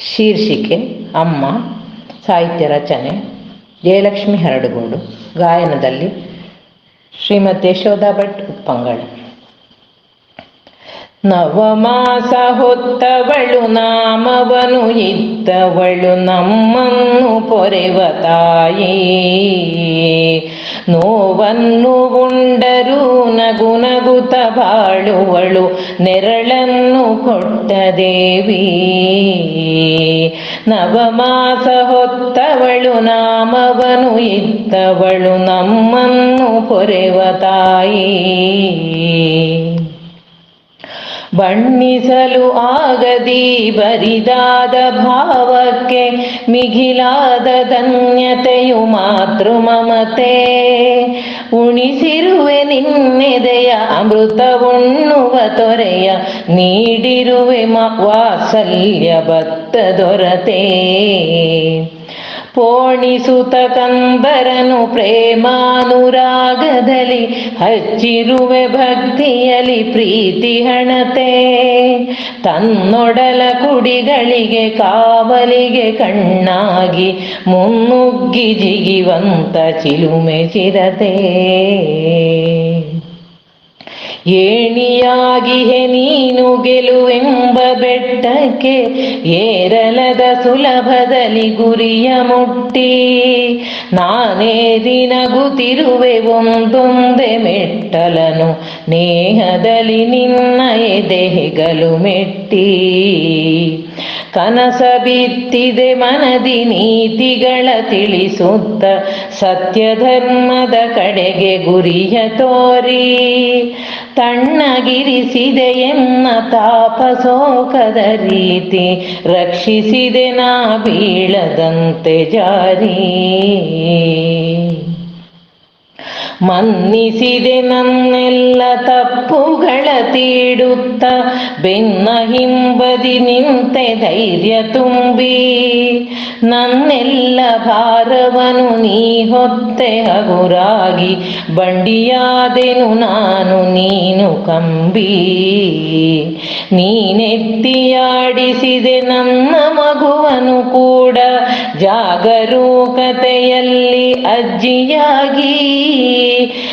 ಶೀರ್ಷಿಕೆ, ಅಮ್ಮ, ಸಾಹಿತ್ಯ ರಚನೆ, ಜಯಲಕ್ಷ್ಮಿ ಹರಡುಗೋಡು, ಗಾಯನದಲ್ಲಿ ಶ್ರೀಮತಿ ಯಶೋಧಾ ಭಟ್ ಉಪ್ಪಂಗಳ ನವಮಾಸ ಹೊತ್ತವಳು ನಾಮವನು ಇದ್ದವಳು ನಮ್ಮನ್ನು ಪೊರೆವ ತಾಯಿ. ನೋವನ್ನು ಉಂಡರೂ ನಗು ನಗುತ ಬಾಳುವಳು, ನೆರಳನ್ನು ಕೊಟ್ಟ ದೇವಿ. ನವಮಾಸ ಹೊತ್ತವಳು, ನಾಮವನು ಇದ್ದವಳು ನಮ್ಮನ್ನು ಪೊರೆವ ತಾಯಿ. ಬಣ್ಣಿಸಲು ಆಗದಿ ಬರಿದಾದ ಭಾವಕ್ಕೆ ಮಿಗಿಲಾದ ಧನ್ಯತೆಯು ಮಾತೃ ಮಮತೆ. ಉಣಿಸಿರುವೆ ನಿನ್ನೆದೆಯ ಅಮೃತ ಉಣ್ಣುವ ತೊರೆಯ, ನೀಡಿರುವೆ ವಾತ್ಸಲ್ಯ ಭತ್ತ ದೊರತೆ. ಪೋಣಿಸುತ್ತ ಕಂದರನು ಪ್ರೇಮಾನುರಾಗದಲ್ಲಿ, ಹಚ್ಚಿರುವೆ ಭಕ್ತಿಯಲಿ ಪ್ರೀತಿ ಹಣತೆ. ತನ್ನೊಡಲ ಕುಡಿಗಳಿಗೆ ಕಾವಲಿಗೆ ಕಣ್ಣಾಗಿ ಮುನ್ನುಗ್ಗಿ ಜಿಗಿವಂತ ಚಿಲುಮೆ ಚಿರತೆ. ಏಣಿಯಾಗಿಹೆ ನೀನು ಗೆಲುವೆಂಬ ಬೆಟ್ಟಕ್ಕೆ ಏರಲದ ಸುಲಭದಲ್ಲಿ ಗುರಿಯ ಮುಟ್ಟಿ. ನಾನೇ ದಿನಗುತ್ತಿರುವೆ ಒಂದೊಂದೆ ಮೆಟ್ಟಲನು, ನೇಹದಲ್ಲಿ ನಿನ್ನ ಎದೆಗಲು ಮೆಟ್ಟಿ. ಕನಸ ಬಿತ್ತಿದೆ ಮನದಿ ನೀತಿಗಳ ತಿಳಿಸುತ್ತ ಸತ್ಯ ಧರ್ಮದ ಕಡೆಗೆ ಗುರಿಯ ತೋರಿ. ತಣ್ಣಗಿರಿಸಿದೆ ಎನ್ನ ತಾಪಸೋಕದ ರೀತಿ, ರಕ್ಷಿಸಿದೆ ನಾ ಬೀಳದಂತೆ ಜಾರಿ. ಮನ್ನಿಸಿದೆ ನನ್ನೆಲ್ಲ ತಪ್ಪುಗಳ ತೀಡುತ್ತ, ಬೆನ್ನ ಹಿಂಬದಿ ನಿಂತೆ ಧೈರ್ಯ ತುಂಬಿ. ನನ್ನೆಲ್ಲ ಭಾರವನು ನೀ ಹೊತ್ತೆ ಹಗುರಾಗಿ, ಬಂಡಿಯಾದೆನು ನಾನು ನೀನು ಕಂಬಿ. ನೀನೆತ್ತಿಯಾಡಿಸಿದೆ ನನ್ನ ಮಗುವನು ಕೂಡ ಜಾಗರೂಕತೆಯಲ್ಲಿ ಅಜ್ಜಿಯಾಗಿ.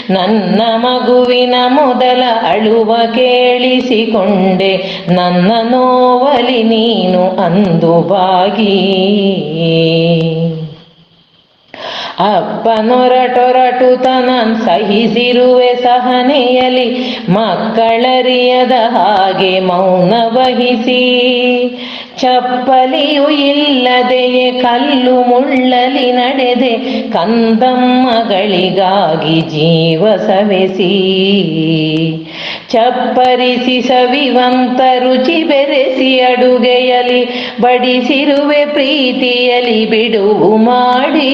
ನನ್ನ ಮಗುವಿನ ಮೊದಲ ಅಳುವ ಕೇಳಿಸಿಕೊಂಡೆ, ನನ್ನ ನೋವಲಿ ನೀನು ಅಂದು ಬಾಗಿ. ಅಪ್ಪನೊರಟೊರಟು ತನನ್ ಸಹಿಸಿರುವೆ ಸಹನೆಯಲಿ ಮಕ್ಕಳರಿಯದ ಹಾಗೆ ಮೌನ ವಹಿಸಿ. ಚಪ್ಪಲಿಯು ಇಲ್ಲದೆಯೇ ಕಲ್ಲು ಮುಳ್ಳಲಿ ನಡೆದೆ ಕಂದಮ್ಮಗಳಿಗಾಗಿ ಜೀವ ಸವೆಸಿ. ಚಪ್ಪರಿಸಿ ಸವಿವಂತ ರುಚಿ ಬೆರೆಸಿ ಅಡುಗೆಯಲಿ ಬಡಿಸಿರುವೆ ಪ್ರೀತಿಯಲಿ ಬಿಡುವು ಮಾಡಿ.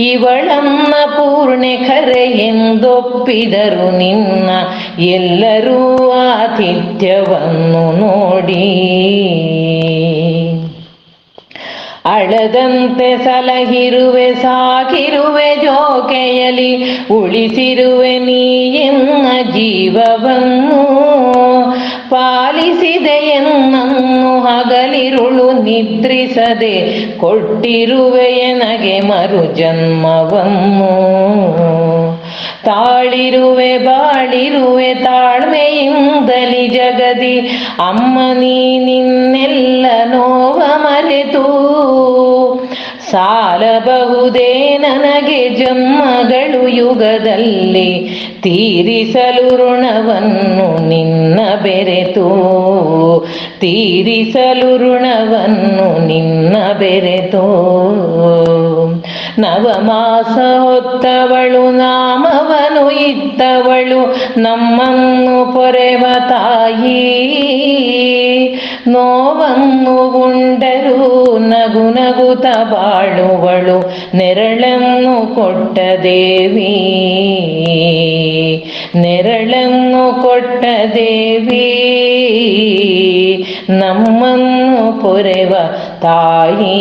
ಇವಳನ್ನ ಪೂರ್ಣೆ ಖರೆ ಎಂದೊಪ್ಪಿದರು ನಿನ್ನ ಎಲ್ಲರೂ ಆತಿಥ್ಯವನ್ನು ನೋಡಿ. ಅಳದಂತೆ ಸಲಹಿರುವೆ ಸಾಕಿರುವೆ ಜೋಕೆಯಲಿ ಉಳಿಸಿರುವೆ ನೀ ಎನ್ನ ಜೀವವನ್ನು. ಹಗಲಿರುಳು ನಿದ್ರಿಸದೆ ಕೊಟ್ಟಿರುವೆ ನನಗೆ ಮರು ಜನ್ಮವನ್ನು. ತಾಳಿರುವೆ, ಬಾಳಿರುವೆ, ತಾಳ್ಮೆಯಿಂದಲಿ ಜಗದಿ ಅಮ್ಮ ನೀ ನಿನ್ನೆಲ್ಲ ನೋವ ಮರೆತು. ಸಾಲಬಹುದೇ ನನಗೆ ಜನ್ಮಗಳು ಯುಗದಲ್ಲಿ. ತೀರಿಸಲು ಋಣವನ್ನು ನಿನ್ನ ಬೆರೆತು. ತೀರಿಸಲು ಋಣವನ್ನು ನಿನ್ನ ಬೆರೆತು. ನವಮಾಸ ಹೊತ್ತವಳು, ನಾಮವನು ಇದ್ದವಳು, ನಮ್ಮನ್ನು ಪೊರೆವ ತಾಯಿ. ನೋವನ್ನು ಉಂಡರು ನಗು ನಗುತ ಬಾಳುವಳು ನೆರಳನ್ನು ಕೊಟ್ಟ ದೇವಿ ನೆರಳನ್ನು ಕೊಟ್ಟ ದೇವಿ ನಮ್ಮನ್ನು ಪೊರೆವ ತಾಯಿ